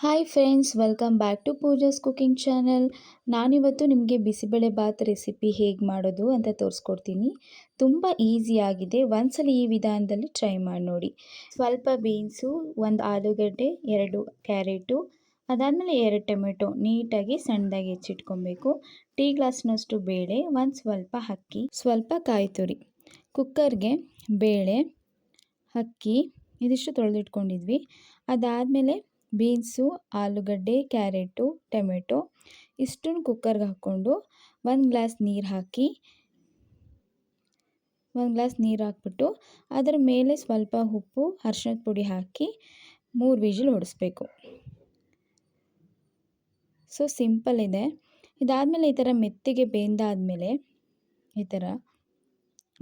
Hi friends welcome back to Pooja's cooking channel ನಾನಿವತ್ತು ನಿಮಗೆ bisibele Baat recipe ಹೇಗೆ ಮಾಡೋದು ಅಂತ ತೋರಿಸ್ಕೊಡ್ತೀನಿ. ತುಂಬ ಈಸಿಯಾಗಿದೆ ಒಂದ್ಸಲ ಈ ವಿಧಾನದಲ್ಲಿ ಟ್ರೈ ಮಾಡಿ ನೋಡಿ. ಸ್ವಲ್ಪ ಬೀನ್ಸು ಒಂದು ಆಲೂಗಡ್ಡೆ, ಎರಡು ಕ್ಯಾರೆಟು, ಅದಾದಮೇಲೆ ಎರಡು ಟೊಮೆಟೊ ನೀಟಾಗಿ ಸಣ್ಣದಾಗಿ ಹೆಚ್ಚಿಟ್ಕೊಬೇಕು. ಟೀ ಗ್ಲಾಸ್ನಷ್ಟು ಬೇಳೆ, ಒಂದು ಸ್ವಲ್ಪ ಅಕ್ಕಿ, ಸ್ವಲ್ಪ ಕಾಯಿ ತುರಿ, ಕುಕ್ಕರ್ಗೆ ಬೇಳೆ, ಅಕ್ಕಿ, ಇದಿಷ್ಟು ತೊಳೆದಿಟ್ಕೊಂಡಿದ್ವಿ. ಅದಾದಮೇಲೆ ಬೀನ್ಸು, ಆಲೂಗಡ್ಡೆ, ಕ್ಯಾರೆಟು, ಟೊಮೆಟೊ ಇಷ್ಟನ್ನು ಕುಕ್ಕರ್ಗೆ ಹಾಕ್ಕೊಂಡು ಒಂದು ಗ್ಲಾಸ್ ನೀರು ಹಾಕಿ, ಒಂದು ಗ್ಲಾಸ್ ನೀರು ಹಾಕ್ಬಿಟ್ಟು ಅದರ ಮೇಲೆ ಸ್ವಲ್ಪ ಉಪ್ಪು, ಅರ್ಶಿಣದ ಪುಡಿ ಹಾಕಿ ಮೂರು ವಿಜಿಲ್ ಹೊಡಿಸ್ಬೇಕು ಸೊ ಸಿಂಪಲ್ ಇದೆ. ಇದಾದಮೇಲೆ ಈ ಥರ ಮೆತ್ತಿಗೆ ಬೇಂದಾದಮೇಲೆ ಈ ಥರ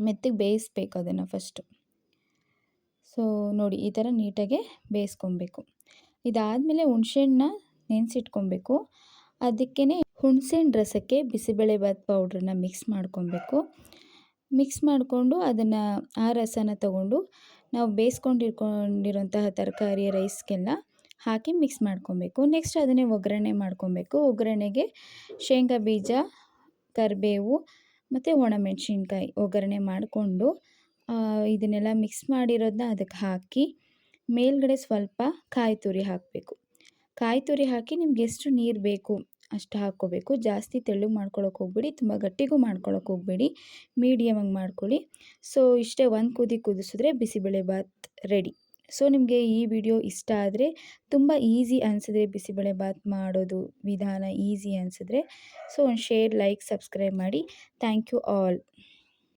ಮೆತ್ತಿಗೆ ಬೇಯಿಸ್ಬೇಕು ಅದನ್ನು ಫಸ್ಟು ಸೊ ನೋಡಿ ಈ ಥರ ನೀಟಾಗೆ ಬೇಯಿಸ್ಕೊಬೇಕು. ಇದಾದಮೇಲೆ ಹುಣ್ಸೆಹಣ್ಣ ನೆನೆಸಿಟ್ಕೊಬೇಕು. ಅದಕ್ಕೇ ಹುಣ್ಸೆಹಣ್ಣು ರಸಕ್ಕೆ ಬಿಸಿಬೇಳೆಭಾತ್ ಪೌಡ್ರನ್ನ ಮಿಕ್ಸ್ ಮಾಡ್ಕೊಬೇಕು. ಮಿಕ್ಸ್ ಮಾಡಿಕೊಂಡು ಅದನ್ನು ಆ ರಸನ ತಗೊಂಡು ನಾವು ಬೇಯಿಸ್ಕೊಂಡಿರ್ಕೊಂಡಿರೋಂತಹ ತರಕಾರಿ ರೈಸ್ಗೆಲ್ಲ ಹಾಕಿ ಮಿಕ್ಸ್ ಮಾಡ್ಕೊಬೇಕು. ನೆಕ್ಸ್ಟ್ ಅದನ್ನೇ ಒಗ್ಗರಣೆ ಮಾಡ್ಕೊಬೇಕು. ಒಗ್ಗರಣೆಗೆ ಶೇಂಗಾ ಬೀಜ, ಕರಿಬೇವು ಮತ್ತು ಒಣಮೆಣಸಿನ್ಕಾಯಿ ಒಗ್ಗರಣೆ ಮಾಡಿಕೊಂಡು ಇದನ್ನೆಲ್ಲ ಮಿಕ್ಸ್ ಮಾಡಿರೋದನ್ನ ಅದಕ್ಕೆ ಹಾಕಿ ಮೇಲ್ಗಡೆ ಸ್ವಲ್ಪ ಕಾಯಿ ತುರಿ ಹಾಕಬೇಕು. ಕಾಯಿ ತುರಿ ಹಾಕಿ ನಿಮ್ಗೆ ಎಷ್ಟು ನೀರು ಬೇಕು ಅಷ್ಟು ಹಾಕ್ಕೋಬೇಕು. ಜಾಸ್ತಿ ತೆಳ್ಳಗೆ ಮಾಡ್ಕೊಳಕ್ಕೆ ಹೋಗ್ಬೇಡಿ, ತುಂಬ ಗಟ್ಟಿಗೂ ಮಾಡ್ಕೊಳಕ್ಕೆ ಹೋಗಬೇಡಿ ಮೀಡಿಯಮಾಗಿ ಮಾಡ್ಕೊಳ್ಳಿ. ಸೊ, ಇಷ್ಟೇ ಒಂದು ಕುದಿ ಕುದಿಸಿದ್ರೆ ಬಿಸಿಬೇಳೆಬಾತ್ ರೆಡಿ. ಸೊ, ನಿಮಗೆ ಈ ವಿಡಿಯೋ ಇಷ್ಟ ಆದರೆ, ತುಂಬ ಈಸಿ ಅನಿಸಿದ್ರೆ ಬಿಸಿಬೇಳೆಬಾತ್ ಮಾಡೋದು ವಿಧಾನ ಈಸಿ ಅನಿಸಿದ್ರೆ, ಸೊ, ಒಂದು ಶೇರ್, ಲೈಕ್, ಸಬ್ಸ್ಕ್ರೈಬ್ ಮಾಡಿ. Thank you all.